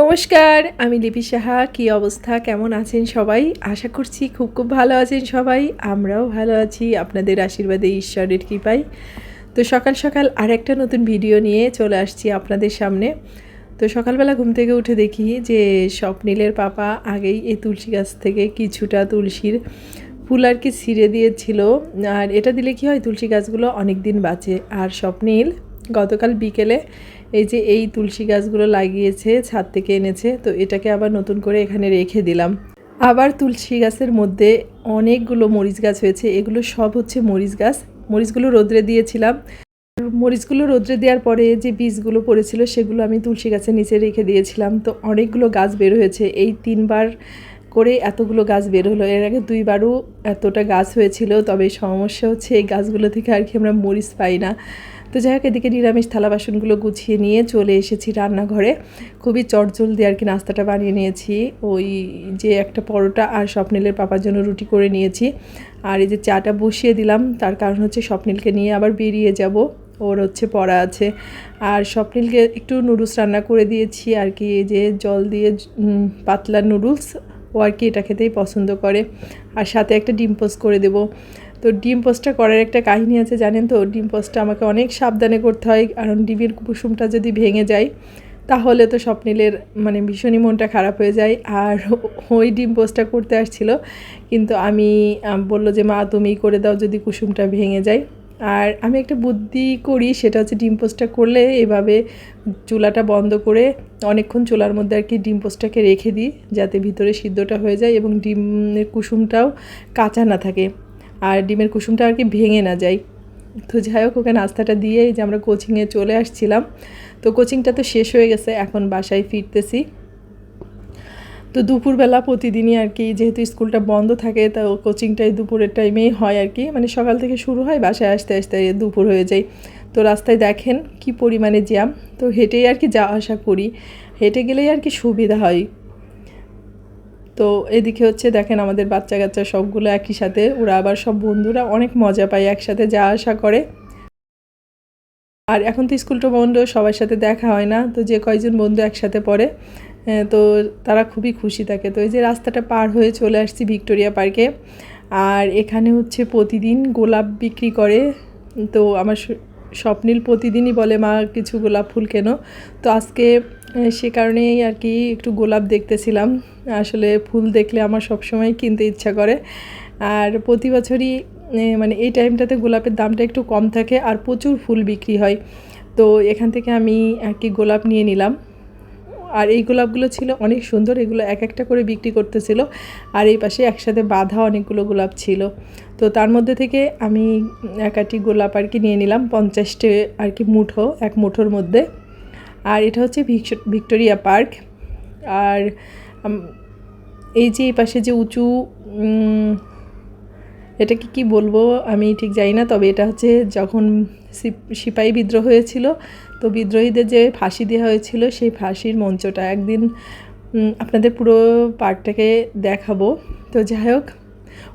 নমস্কার, আমি লিপি সাহা, কী অবস্থা? কেমন আছেন সবাই? আশা করছি খুব খুব ভালো আছেন সবাই, আমরাও ভালো আছি, আপনাদের আশীর্বাদে, ঈশ্বরের কৃপায়। তো সকাল সকাল আরেকটা নতুন ভিডিও নিয়ে চলে আসছি আপনাদের সামনে। তো সকালবেলা ঘুম থেকে উঠে দেখি যে স্বপ্নীলের পাপা আগেই এই তুলসী গাছ থেকে কিছুটা তুলসীর ফুল আর কি ছিঁড়ে দিয়েছিল। আর এটা দিলে কি হয়, তুলসী গাছগুলো অনেক দিন বাঁচে। আর স্বপ্নীল গতকাল বিকেলে এই যে এই তুলসী গাছগুলো লাগিয়েছে, ছাদ থেকে এনেছে, তো এটাকে আবার নতুন করে এখানে রেখে দিলাম। আবার তুলসী গাছের মধ্যে অনেকগুলো মরিচ গাছ হয়েছে, এগুলো সব হচ্ছে মরিচ গাছ। মরিচগুলো রোদ্রে দিয়েছিলাম। মরিচগুলো রোদ্রে দেওয়ার পরে যে বীজগুলো পড়েছিল, সেগুলো আমি তুলসী গাছের নিচে রেখে দিয়েছিলাম। তো অনেকগুলো গাছ বের হয়েছে। এই তিনবার করে এতগুলো গাছ বের হলো। এর আগে দুইবারও এতটা গাছ হয়েছিল, তবে সমস্যা হচ্ছে এই গাছগুলো থেকে আর কি আমরা মরিচ পাই না। তো যাই হোক, এদিকে নিরামিষ থালা বাসনগুলো গুছিয়ে নিয়ে চলে এসেছি রান্নাঘরে। খুবই চটজল দিয়ে আর কি নাস্তাটা বানিয়ে নিয়েছি। ওই যে একটা পরোটা আর স্বপ্নিলের পাপার জন্য রুটি করে নিয়েছি। আর এই যে চাটা বসিয়ে দিলাম, তার কারণ হচ্ছে স্বপ্নিলকে নিয়ে আবার বেরিয়ে যাব। ওর হচ্ছে পড়া আছে। আর স্বপ্নিলকে একটু নুডলস রান্না করে দিয়েছি আর কি, এই যে জল দিয়ে পাতলা নুডলস। ও আর কি এটা খেতেই পছন্দ করে। আর সাথে একটা ডিম পোস্ট করে দেবো। তো ডিম পোস্টটা করার একটা কাহিনী আছে, জানেন তো? ডিম পোস্টটা আমাকে অনেক সাবধানে করতে হয়। কারণ ডিমের কুসুমটা যদি ভেঙে যায়, তাহলে তো স্বপ্নিলের মানে ভীষণই মনটা খারাপ হয়ে যায়। আর ওই ডিম পোস্টটা করতে আসছিল। কিন্তু আমি বলল যে, মা, তুমি করে দাও যদি কুসুমটা ভেঙে যায়। আর আমি একটা বুদ্ধি করি, সেটা হচ্ছে ডিম পোস্টটা করলে এভাবে চুলাটা বন্ধ করে অনেকক্ষণ চুলার মধ্যে আর কি ডিম পোস্টটাকে রেখে দিই, যাতে ভিতরে সিদ্ধটা হয়ে যায় এবং ডিমের কুসুমটাও কাঁচা না থাকে। আর ডিমের কুসুমটা আর কি ভেঙে না যায়। তো যাই হোক, ওকে নাস্তাটা দিয়ে যে আমরা কোচিংয়ে চলে আসছিলাম। তো কোচিংটা তো শেষ হয়ে গেছে, এখন বাসায় ফিরতেছি। তো দুপুরবেলা প্রতিদিনই আর কি, যেহেতু স্কুলটা বন্ধ থাকে, তো কোচিংটাই দুপুরের টাইমেই হয় আর কি। মানে সকাল থেকে শুরু হয়, বাসায় আসতে আসতে দুপুর হয়ে যায়। তো রাস্তায় দেখেন কি পরিমাণে জ্যাম, তো হেঁটেই আর কি যাওয়া আসা করি। হেঁটে গেলেই আর কি সুবিধা হয়। তো এদিকে হচ্ছে দেখেন আমাদের বাচ্চা কাচ্চা সবগুলো একই সাথে, ওরা আবার সব বন্ধুরা অনেক মজা পায়, একসাথে যাওয়া আসা করে। আর এখন তো স্কুলটা বন্ধ, সবার সাথে দেখা হয় না, তো যে কয়জন বন্ধু একসাথে পড়ে তো তারা খুবই খুশি থাকে তো এই যে রাস্তাটা পার হয়ে চলে আসছি ভিক্টোরিয়া পার্কে। আর এখানে হচ্ছে প্রতিদিন গোলাপ বিক্রি করে। তো আমার স্বপ্নিল প্রতিদিনই বলে, মা, কিছু গোলাপ ফুল কেন? তো আজকে সে কারণেই আর কি একটু গোলাপ দেখতেছিলাম। আসলে ফুল দেখলে আমার সবসময় কিনতে ইচ্ছা করে। আর প্রতি বছরই মানে এই টাইমটাতে গোলাপের দামটা একটু কম থাকে আর প্রচুর ফুল বিক্রি হয়। তো এখান থেকে আমি আর কি গোলাপ নিয়ে নিলাম। আর এই গোলাপগুলো ছিল অনেক সুন্দর, এগুলো এক একটা করে বিক্রি করতেছিল। আর এই পাশে একসাথে বাঁধা অনেকগুলো গোলাপ ছিল। তো তার মধ্যে থেকে আমি একাটি গোলাপ আর কি নিয়ে নিলাম, পঞ্চাশটে আর কি মুঠো, এক মুঠোর মধ্যে। আর এটা হচ্ছে ভিক্টোরিয়া পার্ক। আর এই যে এই পাশে যে উঁচু এটাকে কি বলব আমি ঠিক জানি না, তবে এটা হচ্ছে যখন সিপ- সিপাহী বিদ্রোহ হয়েছিল, তো বিদ্রোহীদের যে ফাঁসি দেওয়া হয়েছিল, সেই ফাঁসির মঞ্চটা একদিন আপনাদের পুরো পার্কটাকে দেখাবো। তো যাই হোক,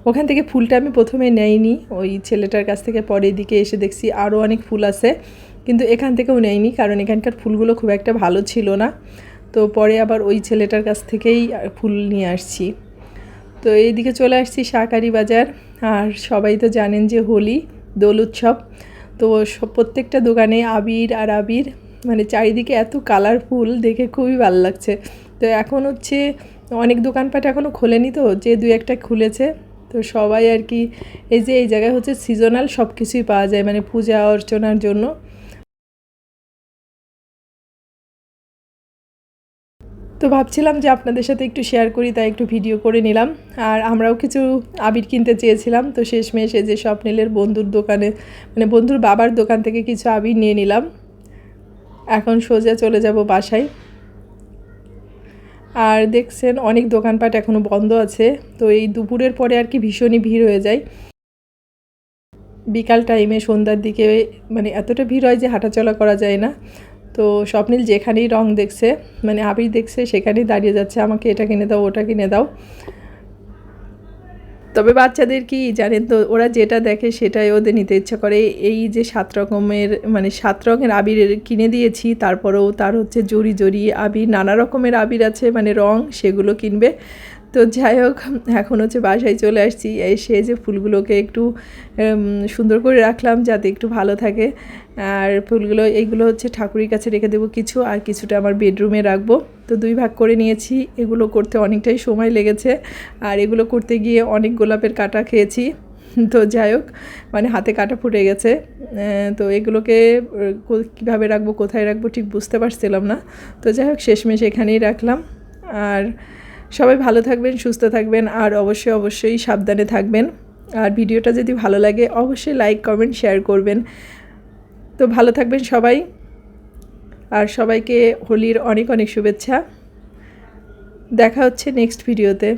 ওখান থেকে ফুলটা আমি প্রথমে নেয়নি ওই ছেলেটার কাছ থেকে পরে এদিকে এসে দেখছি আরও অনেক ফুল আছে, কিন্তু এখান থেকেও নেয়নি কারণ এখানকার ফুলগুলো খুব একটা ভালো ছিল না। তো পরে আবার ওই ছেলেটার কাছ থেকেই ফুল নিয়ে আসছি। তো এইদিকে চলে আসছি শাকারি বাজার। আর সবাই তো জানেন যে হোলি, দোল উৎসব। তো প্রত্যেকটা দোকানে আবির আর আবির মানে চারিদিকে এত কালারফুল দেখে খুবই ভালো লাগছে। তো এখন হচ্ছে অনেক দোকানপাট এখনও খোলেনি তো, যে দু একটা খুলেছে। তো সবাই আর কি, এই যে এই জায়গায় হচ্ছে সিজনাল সব কিছুই পাওয়া যায় মানে পূজা অর্চনার জন্য। তো ভাবছিলাম যে আপনাদের সাথে একটু শেয়ার করি, তাই একটু ভিডিও করে নিলাম। আর আমরাও কিছু আবির কিনতে চেয়েছিলাম, তো শেষমেশ এই যে স্বপ্নিলের বন্ধুর দোকানে মানে বন্ধুর বাবার দোকান থেকে কিছু আবির নিয়ে নিলাম। এখন সোজা চলে যাব বাসায়। আর দেখছেন, অনেক দোকানপাট এখনও বন্ধ আছে, তো এই দুপুরের পরে আর কি ভীষণই ভিড় হয়ে যায়। বিকাল টাইমে সন্ধ্যার দিকে মানে এতটা ভিড় হয় যে হাঁটাচলা করা যায় না। তো স্বপ্নিল যেখানেই রং দেখছে মানে আবির দেখছে, সেখানেই দাঁড়িয়ে যাচ্ছে, আমাকে এটা কিনে দাও, ওটা কিনে দাও। তবে বাচ্চাদের কি জানেন তো, ওরা যেটা দেখে সেটাই ওদের নিতে ইচ্ছা করে। এই যে সাত রকমের মানে সাত রঙের আবির কিনে দিয়েছি, তারপরেও তার হচ্ছে জড়ি জড়ি আবির, নানা রকমের আবির আছে মানে রং সেগুলো কিনবে। তো যাই হোক, এখন হচ্ছে বাসায় চলে আসছি, এসে যে ফুলগুলোকে একটু সুন্দর করে রাখলাম যাতে একটু ভালো থাকে। আর ফুলগুলো এইগুলো হচ্ছে ঠাকুরের কাছে রেখে দেবো কিছু, আর কিছুটা আমার বেডরুমে রাখব। তো দুই ভাগ করে নিয়েছি, এগুলো করতে অনেকটাই সময় লেগেছে। আর এগুলো করতে গিয়ে অনেক গোলাপের কাটা খেয়েছি। তো যাই হোক মানে হাতে কাটা ফুটে গেছে। তো এগুলোকে কীভাবে রাখব, কোথায় রাখব ঠিক বুঝতে পারছিলাম না। তো যাই হোক, শেষমেশ এখানেই রাখলাম। আর সবাই ভালো থাকবেন, সুস্থ থাকবেন, আর অবশ্যই অবশ্যই সাবধানে থাকবেন। আর ভিডিওটা যদি ভালো লাগে, অবশ্যই লাইক কমেন্ট শেয়ার করবেন। তো ভালো থাকবেন সবাই। আর সবাইকে হোলির অনেক অনেক শুভেচ্ছা। দেখা হচ্ছে নেক্সট ভিডিওতে